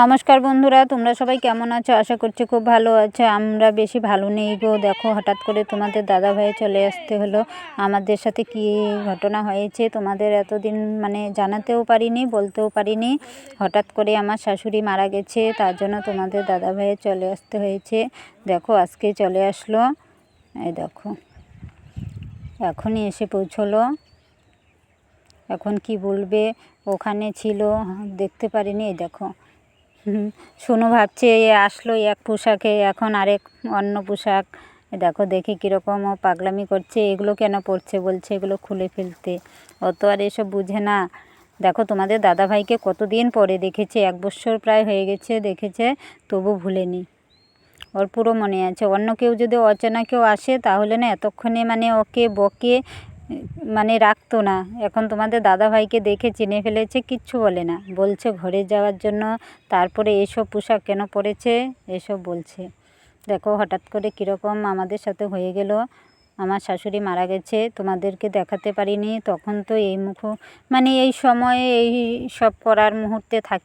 নমস্কার বন্ধুরা, তোমরা সবাই কেমন আছো? আশা করছি খুব ভালো আছো। আমরা বেশি ভালো নেই গো। দেখো, হঠাৎ করে তোমাদের দাদা ভাই চলে আসতে হলো। আমাদের সাথে কি ঘটনা হয়েছে তোমাদের এতদিন মানে জানাতেও পারিনি, বলতেও পারিনি। হঠাৎ করে আমার শাশুড়ি মারা গেছে, তার জন্য তোমাদের দাদা ভাইয়ের চলে আসতে হয়েছে। দেখো, আজকে চলে আসলো। এই দেখো, এখনই এসে পৌঁছলো। এখন কি বলবে? ওখানে ছিল, দেখতে পারিনি। এই দেখো সোনু ভাবছে, এ আসলো এক পোশাকে, এখন আরেক অন্য পোশাক। দেখো, দেখি কীরকম ও পাগলামি করছে, এগুলো কেন পরছে বলছে এগুলো খুলে ফেলতে। অত আর এসব বুঝে না। দেখো, তোমাদের দাদাভাইকে কতদিন পরে দেখেছে, এক বছর প্রায় হয়ে গেছে, দেখেছে, তবু ভুলেনি। ওর পুরো মনে আছে। অন্য কেউ যদি অচেনা কেউ আসে, তাহলে না এতক্ষণে মানে ওকে বকে মানে রাখতো না। এখন তোমাদের দাদাভাইকে দেখে চিনে ফেলেছে, কিচ্ছু বলে না। বলছে ঘরে যাওয়ার জন্য, তারপরে এসব পোশাক কেন পরেছে? এসব বলছে। দেখো হঠাৎ করে কীরকম আমাদের সাথে হয়ে গেল। আমার শাশুড়ি মারা গেছে, তোমাদেরকে দেখাতে পারিনি। তখন তো এই মুখ মানে এই সময়ে এই সব করার মুহূর্তে থাকি